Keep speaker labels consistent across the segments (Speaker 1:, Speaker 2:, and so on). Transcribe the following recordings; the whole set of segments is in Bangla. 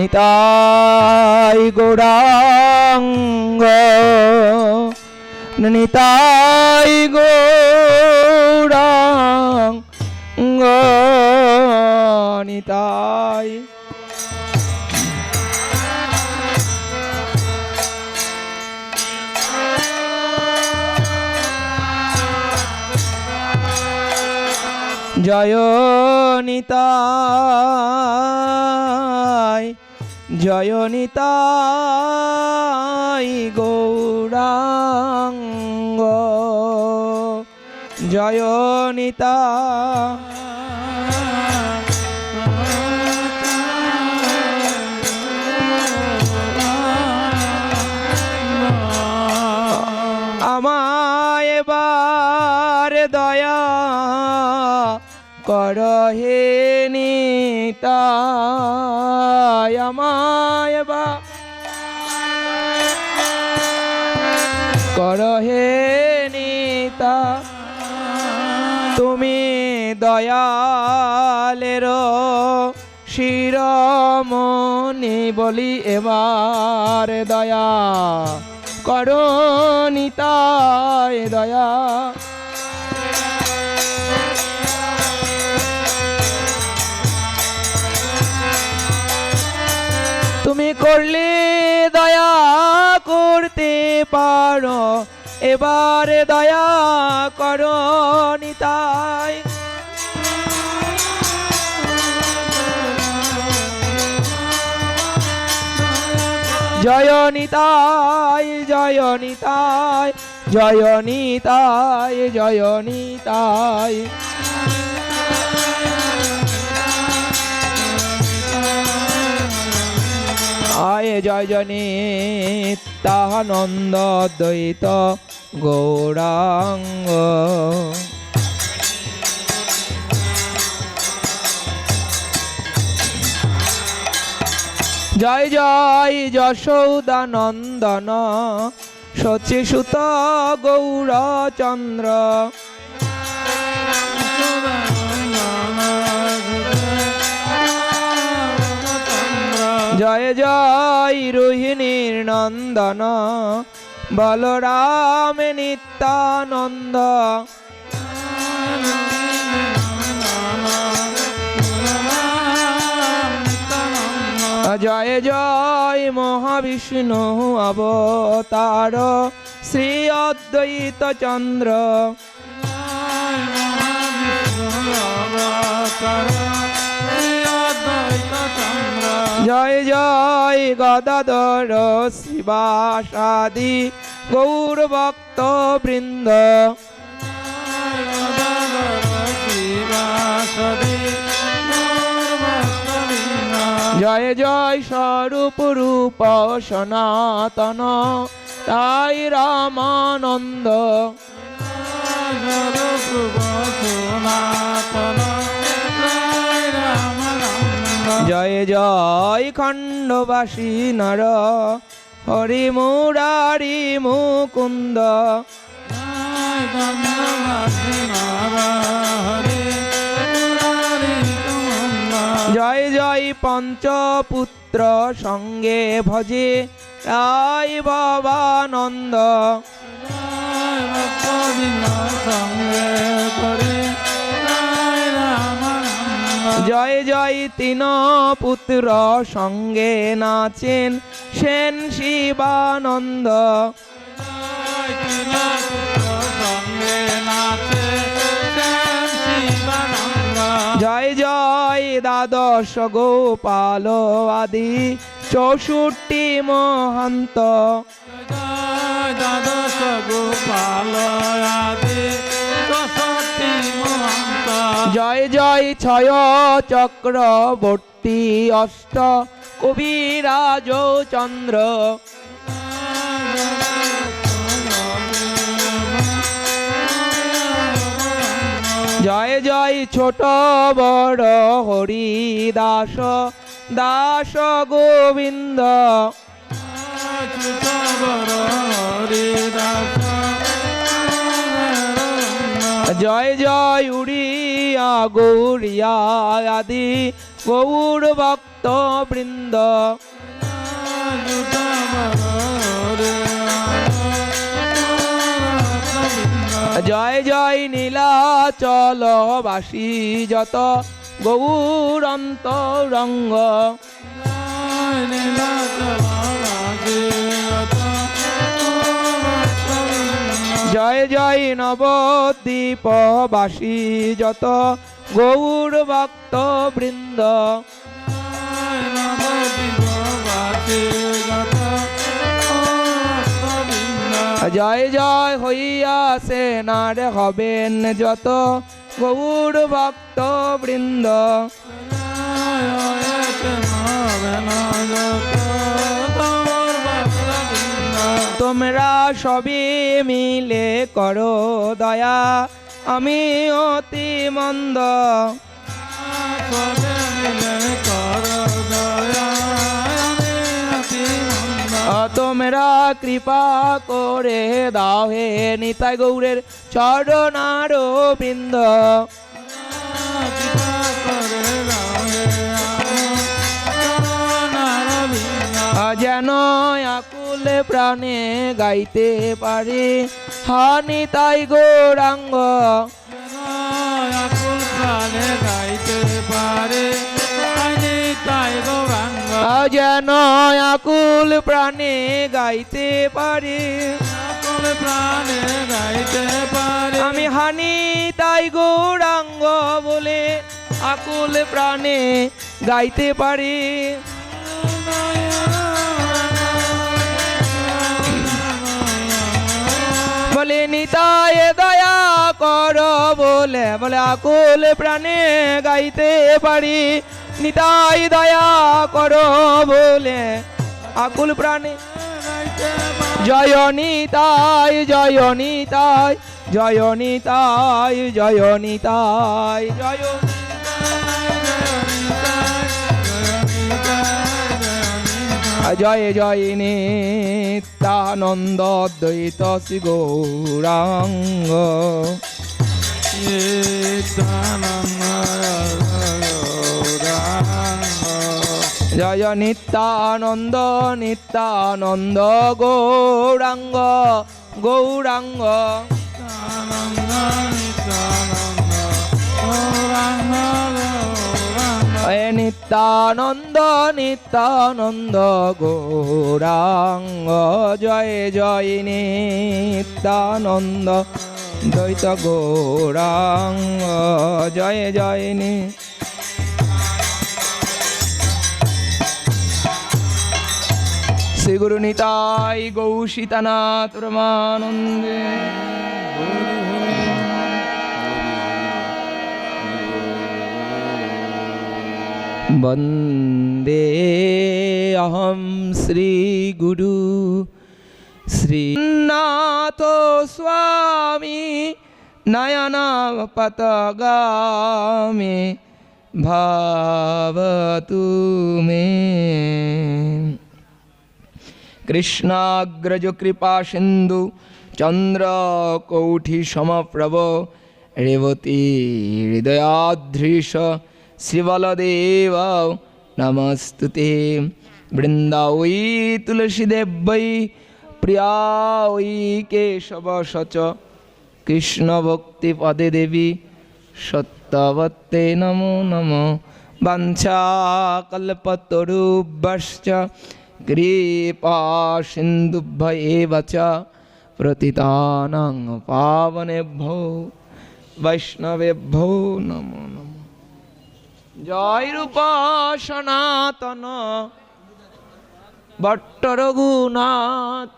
Speaker 1: নিতাই গৌরাঙ্গ নিতাই গৌরাঙ্গ নিতাই জয় নিতাই জয়নিতাই গৌরাঙ্গ জয়নিতা আমায় এবার দয়া করহে নিতা আমার করহে নিতা তুমি দয়ালের শিরমণি বলি এবার দয়া করণিতায় দয়া পারো এবারে দয়া করো নিতাই জয় নিতাই জয় নিতাই জয় নিতাই জয় নিতাই আয় জয় জনিত নিত্যানন্দ দ্বৈত গৌরাঙ্গ জয় জয় যশৌদানন্দন শচিসুত গৌরচন্দ্র জয় জয় রোহিণীর নন্দন বলরাম নিত্যানন্দ জয় জয় মহাবিষ্ণু অবতার শ্রী অদ্বৈত চন্দ্র অবতার জয় জয় গদাধর শিবাসাদি গৌরভক্ত বৃন্দ জয় জয় স্বরূপ রূপ সনাতন তাই রামানন্দ সনাতন জয় জয় খণ্ডবাসী নর হরি মুরারি মুকুন্দ জয় জয় পঞ্চপুত্র সঙ্গে ভজে রায় বাবানন্দ সঙ্গে জয় জয় তিন পুত্র সঙ্গে নাচেন সেন শিবানন্দ জয় জয় দ্বাদশ গোপাল আদি চৌষট্টি মহান্ত দ্বাদশ গোপাল আদি জয় জয় ছয় চক্রবর্তী অষ্ট কবিরাজ চন্দ্র জয় জয় ছোট বড় হরি দাস দাস গোবিন্দ জয় জয় উড়ি গৌরিয়া গৌরিয়া আদি গৌর ভক্ত বৃন্দ জয় জয় চল বাসি যত গৌরন্ত রঙ্গ জয় জয় নবদ্বীপবাসী যত গৌর ভক্ত বৃন্দ জয় জয় হইয়াছে সেনার হবেন যত গৌর ভক্ত বৃন্দ তোমরা সবে মিলে করো দয়া আমি অতি মন্দ তোমরা কৃপা করে দাও হে নিতাই গৌরের চরণার বৃন্দ বললে প্রাণে গাইতে পারি হানি তাই গৌরাঙ্গ প্রাণে গাইতে পারে যেন আকুল প্রাণে গাইতে পারে আকুল প্রাণে গাইতে পারে আমি হানি তাই গৌরাঙ্গ বলে আকুল প্রাণে গাইতে পারি পিতায় দয়া কর বলে বলে আকুল প্রাণে গাইতে পারি নিতাই দয়া কর বলে আকুল প্রাণে জয়নিতাই জয়নিতাই জয়নিতাই জয়নিতাই জয় জয় জয় নিত্যানন্দ দ্বৈত শ্রী গৌরাঙ্গ জয় নিত্যানন্দ নিত্যানন্দ গৌরাঙ্গ গৌরাঙ্গ নিত্যানন্দ নিত্যানন্দ গৌরাঙ্গ জয় জয় নিত্যানন্দ দ্বৈত গৌরাঙ্গ জয় জয় নি শ্রীগুরু নিতাই গৌ সীতানাথ রমানন্দে वन्दे अहं श्रीगुरु श्रीनाथो स्वामी नयनापतगामि भवतु मे कृष्णाग्रजकृपासिन्धु चन्द्रकौठिसमप्रभ रेवती हृदयाध्रीश শ্রীবলদেবাও নমস্তুতে বৃন্দা ওই তুলসীদেব বৈ প্রিয়া ওই কেশব সচ কৃষ্ণ ভক্তি পদে দেবী সত্যবত্তে নমো নমো বাঞ্ছা কল্পতরুভ্যশ্চ কৃপা সিন্ধুভ্যেব চ প্রতিতানাং পাবনেভ্যো বৈষ্ণবেভ্যো নমো নমো জয় রূপ সনাতন ভট্ট রঘুনাথ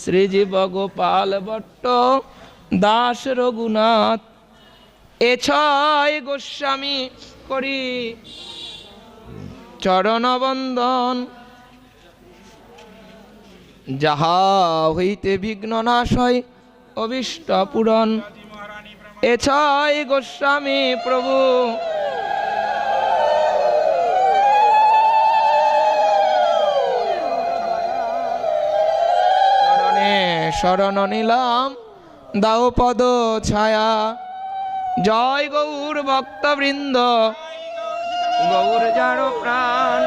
Speaker 1: শ্রীজীব গোপাল ভট্ট দাস রঘুনাথ এ ছয় গোস্বামী করি চরণ বন্দন যাহা হইতে বিঘ্ন নাশয় অভিষ্ট পূরণ এ ছয় গোস্বামী প্রভু শরণ নিলাম দাও পদ ছায়া জয় গৌর বৃন্দ গৌর জানো প্রাণ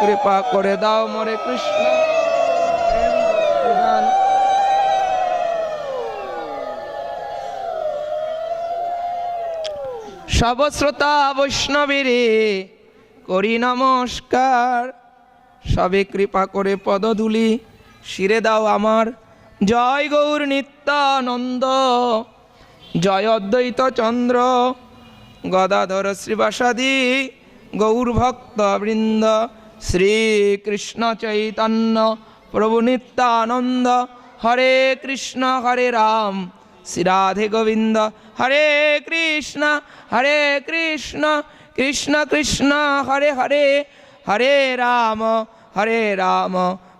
Speaker 1: কৃপা করে দাও মরে কৃষ্ণ সবশ্রোতা বৈষ্ণবীর করি নমস্কার সবে কৃপা করে পদধুলি শিরে দাও আমার জয় গৌর নিত্যানন্দ জয় অদ্বৈত চন্দ্র গদাধর শ্রীবাসাদি গৌর ভক্ত বৃন্দ শ্রীকৃষ্ণ চৈতন্য প্রভু নিত্যানন্দ হরে কৃষ্ণ হরে রাম শ্রীরাধে গোবিন্দ হরে কৃষ্ণ হরে কৃষ্ণ কৃষ্ণ কৃষ্ণ হরে হরে হরে রাম হরে রাম